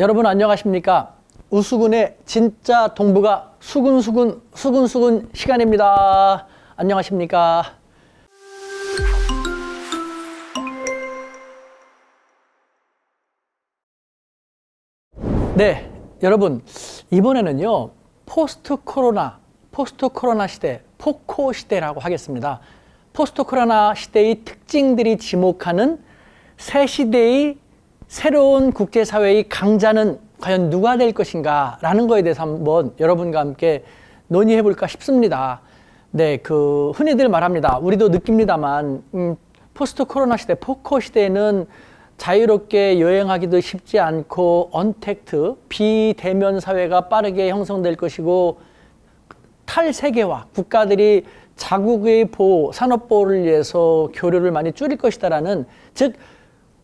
여러분 안녕하십니까? 우수군의 진짜 동부가 수근수근 수근수근 시간입니다. 안녕하십니까? 네, 여러분 이번에는요 포스트 코로나, 포스트 코로나 시대, 포코 시대라고 하겠습니다. 포스트 코로나 시대의 특징들이 지목하는 새 시대의 새로운 국제사회의 강자는 과연 누가 될 것인가 라는 거에 대해서 한번 여러분과 함께 논의해 볼까 싶습니다. 네, 그 흔히들 말합니다. 우리도 느낍니다만 음, 포스트 코로나 시대, 포코 시대에는 자유롭게 여행하기도 쉽지 않고 언택트, 비대면 사회가 빠르게 형성될 것이고 탈세계화, 국가들이 자국의 보호, 산업 보호를 위해서 교류를 많이 줄일 것이다라는 즉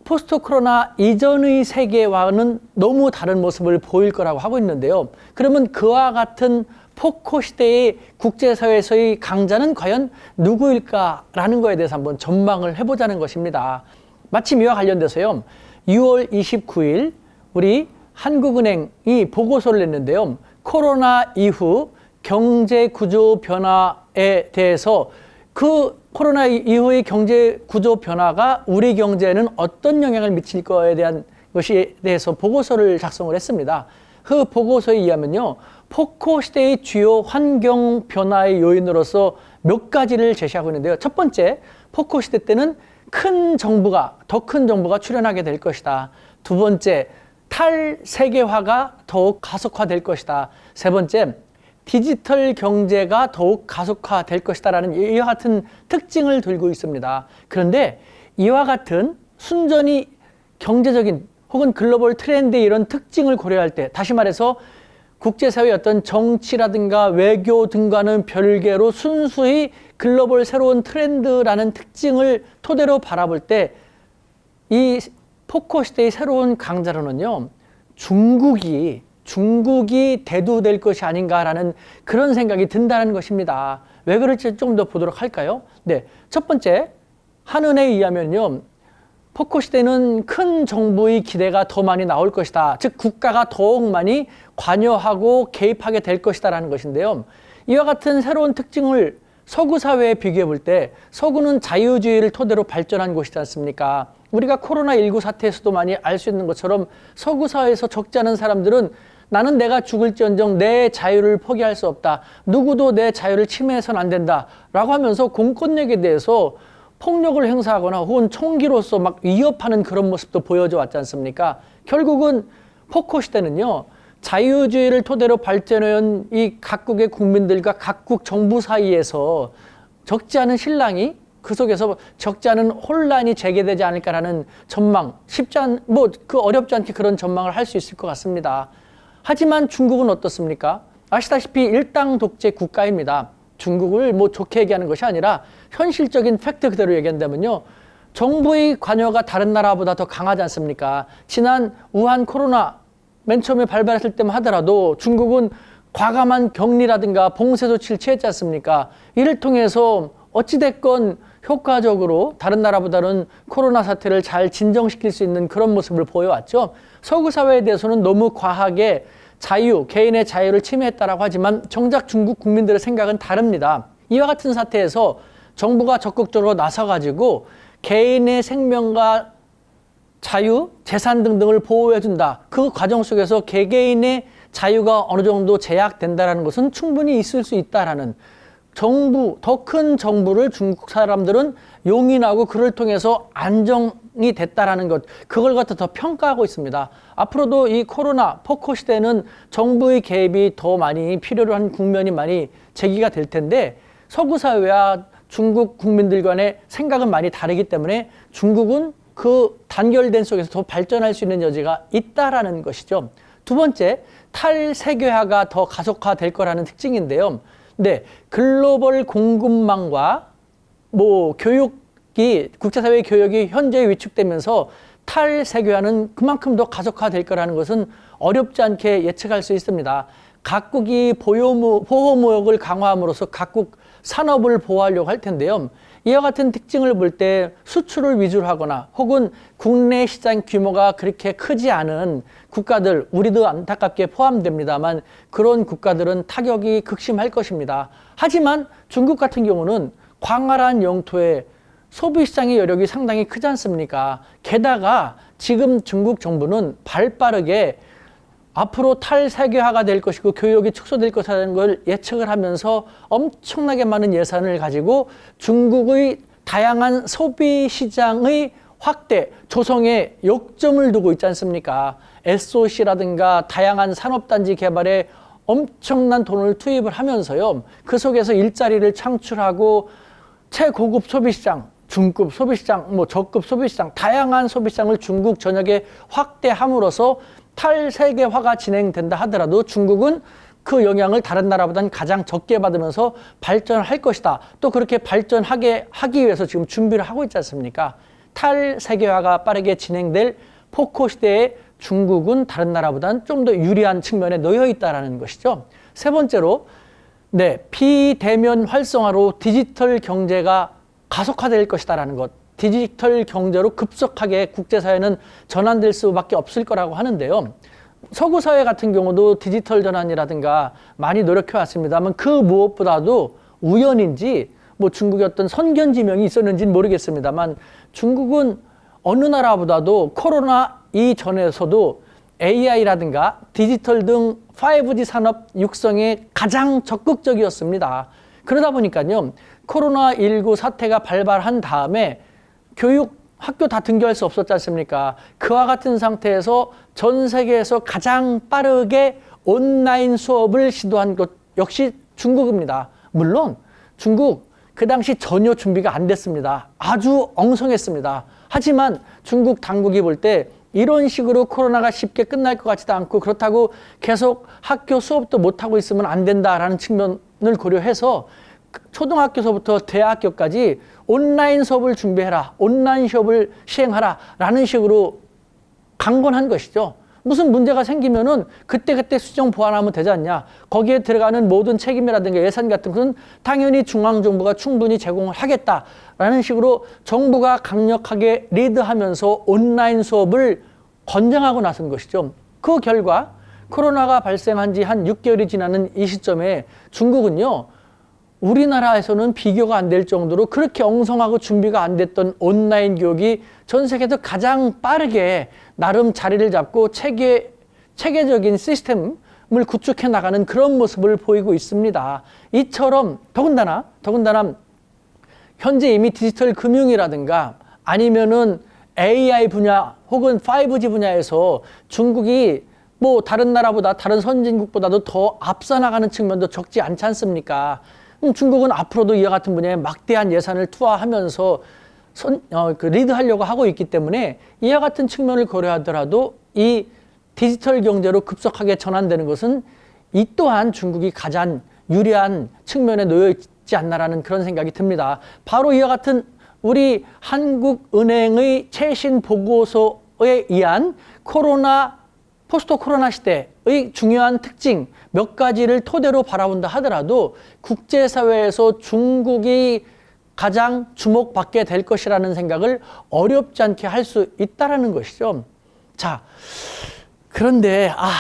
포스트 코로나 이전의 세계와는 너무 다른 모습을 보일 거라고 하고 있는데요. 그러면 그와 같은 포코 시대의 국제사회에서의 강자는 과연 누구일까라는 거에 대해서 한번 전망을 해보자는 것입니다. 마침 이와 관련돼서요. 6월 29일 우리 한국은행이 보고서를 냈는데요. 코로나 이후 경제 구조 변화에 대해서 그 코로나 이후의 경제 구조 변화가 우리 경제에는 어떤 영향을 미칠 거에 대한 것에 대해서 보고서를 작성을 했습니다. 그 보고서에 의하면요. 포코 시대의 주요 환경 변화의 요인으로서 몇 가지를 제시하고 있는데요. 첫 번째, 포코 시대 때는 큰 정부가, 더 큰 정부가 출현하게 될 것이다. 두 번째, 탈세계화가 더욱 가속화될 것이다. 세 번째, 디지털 경제가 더욱 가속화될 것이다라는 이와 같은 특징을 들고 있습니다. 그런데 이와 같은 순전히 경제적인 혹은 글로벌 트렌드의 이런 특징을 고려할 때 다시 말해서 국제사회의 어떤 정치라든가 외교 등과는 별개로 순수히 글로벌 새로운 트렌드라는 특징을 토대로 바라볼 때 이 포코 시대의 새로운 강자로는요 중국이 중국이 대두될 것이 아닌가라는 그런 생각이 든다는 것입니다. 왜 그럴지 좀 더 보도록 할까요? 네. 첫 번째, 한은에 의하면요. 포코 시대는 큰 정부의 기대가 더 많이 나올 것이다. 즉, 국가가 더욱 많이 관여하고 개입하게 될 것이다라는 것인데요. 이와 같은 새로운 특징을 서구 사회에 비교해 볼 때 서구는 자유주의를 토대로 발전한 곳이지 않습니까? 우리가 코로나19 사태에서도 많이 알 수 있는 것처럼 서구 사회에서 적지 않은 사람들은 나는 내가 죽을지언정 내 자유를 포기할 수 없다. 누구도 내 자유를 침해해서는 안 된다. 라고 하면서 공권력에 대해서 폭력을 행사하거나 혹은 총기로서 막 위협하는 그런 모습도 보여져 왔지 않습니까? 결국은 포코 시대는요. 자유주의를 토대로 발전해온 이 각국의 국민들과 각국 정부 사이에서 적지 않은 신랑이 그 속에서 적지 않은 혼란이 재개되지 않을까라는 전망, 쉽지 않, 뭐, 그 어렵지 않게 그런 전망을 할 수 있을 것 같습니다. 하지만 중국은 어떻습니까? 아시다시피 일당 독재 국가입니다. 중국을 뭐 좋게 얘기하는 것이 아니라 현실적인 팩트 그대로 얘기한다면요. 정부의 관여가 다른 나라보다 더 강하지 않습니까? 지난 우한 코로나 맨 처음에 발발했을 때만 하더라도 중국은 과감한 격리라든가 봉쇄 조치를 취했지 않습니까? 이를 통해서 어찌됐건 효과적으로 다른 나라보다는 코로나 사태를 잘 진정시킬 수 있는 그런 모습을 보여왔죠. 서구 사회에 대해서는 너무 과하게 자유, 개인의 자유를 침해했다라고 하지만 정작 중국 국민들의 생각은 다릅니다. 이와 같은 사태에서 정부가 적극적으로 나서가지고 개인의 생명과 자유, 재산 등등을 보호해준다. 그 과정 속에서 개개인의 자유가 어느 정도 제약된다는 것은 충분히 있을 수 있다라는 정부, 더 큰 정부를 중국 사람들은 용인하고 그를 통해서 안정이 됐다라는 것, 그걸 갖다 더 평가하고 있습니다. 앞으로도 이 코로나 포코 시대는 정부의 개입이 더 많이 필요로 한 국면이 많이 제기가 될 텐데 서구 사회와 중국 국민들 간의 생각은 많이 다르기 때문에 중국은 그 단결된 속에서 더 발전할 수 있는 여지가 있다라는 것이죠. 두 번째, 탈세계화가 더 가속화될 거라는 특징인데요. 네, 글로벌 공급망과 뭐 교육이 국제사회 교육이 현재 위축되면서 탈세계화는 그만큼 더 가속화될 거라는 것은 어렵지 않게 예측할 수 있습니다. 각국이 보호무역을 강화함으로써 각국 산업을 보호하려고 할 텐데요. 이와 같은 특징을 볼 때 수출을 위주로 하거나 혹은 국내 시장 규모가 그렇게 크지 않은 국가들, 우리도 안타깝게 포함됩니다만 그런 국가들은 타격이 극심할 것입니다. 하지만 중국 같은 경우는 광활한 영토에 소비 시장의 여력이 상당히 크지 않습니까? 게다가 지금 중국 정부는 발 빠르게 앞으로 탈세계화가 될 것이고 교육이 축소될 것이라는 걸 예측을 하면서 엄청나게 많은 예산을 가지고 중국의 다양한 소비 시장의 확대, 조성에 역점을 두고 있지 않습니까? SOC라든가 다양한 산업단지 개발에 엄청난 돈을 투입을 하면서요. 그 속에서 일자리를 창출하고 최고급 소비시장, 중급 소비시장, 뭐 저급 소비시장, 다양한 소비시장을 중국 전역에 확대함으로써 탈세계화가 진행된다 하더라도 중국은 그 영향을 다른 나라보다는 가장 적게 받으면서 발전할 것이다. 또 그렇게 발전하게 하기 위해서 지금 준비를 하고 있지 않습니까? 탈세계화가 빠르게 진행될 포코 시대에 중국은 다른 나라보다는 좀 더 유리한 측면에 놓여 있다라는 것이죠. 세 번째로 네, 비대면 활성화로 디지털 경제가 가속화될 것이다라는 것. 디지털 경제로 급속하게 국제사회는 전환될 수밖에 없을 거라고 하는데요. 서구 사회 같은 경우도 디지털 전환이라든가 많이 노력해 왔습니다만 그 무엇보다도 우연인지 뭐 중국의 어떤 선견지명이 있었는지는 모르겠습니다만 중국은 어느 나라보다도 코로나 이전에서도 AI라든가 디지털 등 5G 산업 육성에 가장 적극적이었습니다. 그러다 보니까요, 코로나19 사태가 발발한 다음에 교육 학교 다 등교할 수 없었지 않습니까? 그와 같은 상태에서 전 세계에서 가장 빠르게 온라인 수업을 시도한 것 역시 중국입니다. 물론 중국 그 당시 전혀 준비가 안 됐습니다. 아주 엉성했습니다. 하지만 중국 당국이 볼 때 이런 식으로 코로나가 쉽게 끝날 것 같지도 않고 그렇다고 계속 학교 수업도 못하고 있으면 안 된다라는 측면을 고려해서 초등학교서부터 대학교까지 온라인 수업을 준비해라. 온라인 수업을 시행하라. 라는 식으로 강권한 것이죠. 무슨 문제가 생기면은 그때그때 수정 보완하면 되지 않냐. 거기에 들어가는 모든 책임이라든가 예산 같은 것은 당연히 중앙정부가 충분히 제공을 하겠다라는 식으로 정부가 강력하게 리드하면서 온라인 수업을 권장하고 나선 것이죠. 그 결과 코로나가 발생한 지 한 6개월이 지나는 이 시점에 중국은요, 우리나라에서는 비교가 안 될 정도로 그렇게 엉성하고 준비가 안 됐던 온라인 교육이 전 세계에서 가장 빠르게 나름 자리를 잡고 체계, 체계적인 시스템 을 구축해 나가는 그런 모습을 보이고 있습니다. 이처럼 더군다나, 더군다나 현재 이미 디지털 금융이라든가 아니면은 AI 분야 혹은 5G 분야에서 중국이 뭐 다른 나라보다 다른 선진국보다도 더 앞서 나가는 측면도 적지 않지 않습니까? 음, 중국은 앞으로도 이와 같은 분야에 막대한 예산을 투하하면서 선, 어, 그 리드하려고 하고 있기 때문에 이와 같은 측면을 고려하더라도 이 디지털 경제로 급속하게 전환되는 것은 이 또한 중국이 가장 유리한 측면에 놓여 있지 않나라는 그런 생각이 듭니다. 바로 이와 같은 우리 한국은행의 최신 보고서에 의한 코로나 포스트 코로나 시대 의 중요한 특징 몇 가지를 토대로 바라본다 하더라도 국제사회에서 중국이 가장 주목받게 될 것이라는 생각을 어렵지 않게 할 수 있다라는 것이죠. 자, 그런데 아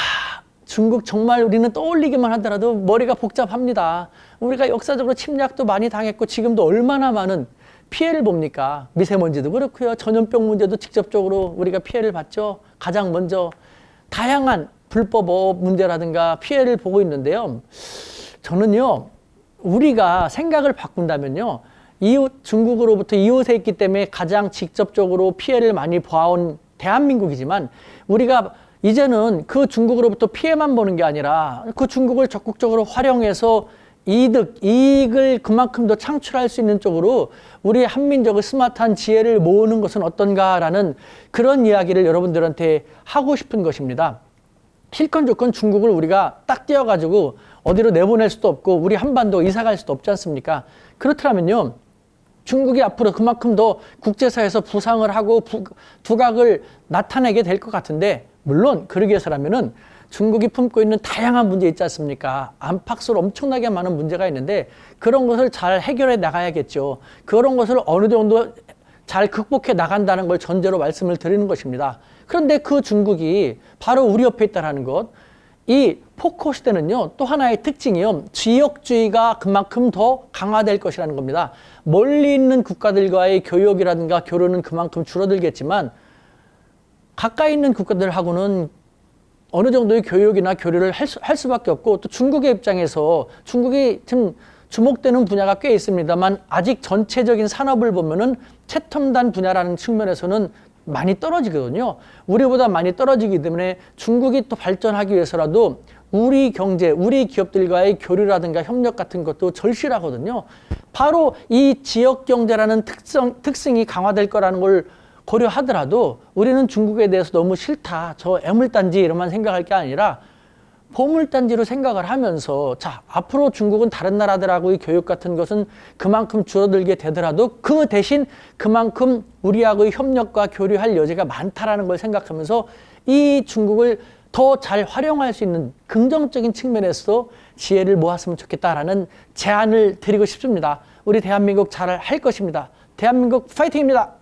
중국 정말 우리는 떠올리기만 하더라도 머리가 복잡합니다. 우리가 역사적으로 침략도 많이 당했고 지금도 얼마나 많은 피해를 봅니까? 미세먼지도 그렇고요. 전염병 문제도 직접적으로 우리가 피해를 봤죠. 가장 먼저 다양한 불법업 문제라든가 피해를 보고 있는데요. 저는요, 우리가 생각을 바꾼다면요, 이웃, 중국으로부터 이웃에 있기 때문에 가장 직접적으로 피해를 많이 보아온 대한민국이지만 우리가 이제는 그 중국으로부터 피해만 보는 게 아니라 그 중국을 적극적으로 활용해서 이득, 이익을 그만큼 더 창출할 수 있는 쪽으로 우리 한민족의 스마트한 지혜를 모으는 것은 어떤가라는 그런 이야기를 여러분들한테 하고 싶은 것입니다. 실컷 조건 중국을 우리가 딱 띄어가지고 어디로 내보낼 수도 없고 우리 한반도 이사 갈 수도 없지 않습니까? 그렇더라면요. 중국이 앞으로 그만큼 더 국제사회에서 부상을 하고 부, 두각을 나타내게 될 것 같은데 물론 그러기 위해서라면은 중국이 품고 있는 다양한 문제 있지 않습니까? 안팎으로 엄청나게 많은 문제가 있는데 그런 것을 잘 해결해 나가야겠죠. 그런 것을 어느 정도 잘 극복해 나간다는 걸 전제로 말씀을 드리는 것입니다. 그런데 그 중국이 바로 우리 옆에 있다는 것, 이 포코 시대는요 또 하나의 특징이요 지역주의가 그만큼 더 강화될 것이라는 겁니다. 멀리 있는 국가들과의 교역이라든가 교류는 그만큼 줄어들겠지만 가까이 있는 국가들하고는 어느 정도의 교역이나 교류를 할, 수, 할 수밖에 없고 또 중국의 입장에서 중국이 지금 주목되는 분야가 꽤 있습니다만 아직 전체적인 산업을 보면은 최첨단 분야라는 측면에서는 많이 떨어지거든요. 우리보다 많이 떨어지기 때문에 중국이 또 발전하기 위해서라도 우리 경제, 우리 기업들과의 교류라든가 협력 같은 것도 절실하거든요. 바로 이 지역 경제라는 특성, 특성이 강화될 거라는 걸 고려하더라도 우리는 중국에 대해서 너무 싫다. 저 애물단지 이런만 생각할 게 아니라 보물단지로 생각을 하면서 자 앞으로 중국은 다른 나라들하고의 교육 같은 것은 그만큼 줄어들게 되더라도 그 대신 그만큼 우리하고의 협력과 교류할 여지가 많다라는 걸 생각하면서 이 중국을 더 잘 활용할 수 있는 긍정적인 측면에서 지혜를 모았으면 좋겠다라는 제안을 드리고 싶습니다. 우리 대한민국 잘 할 것입니다. 대한민국 파이팅입니다.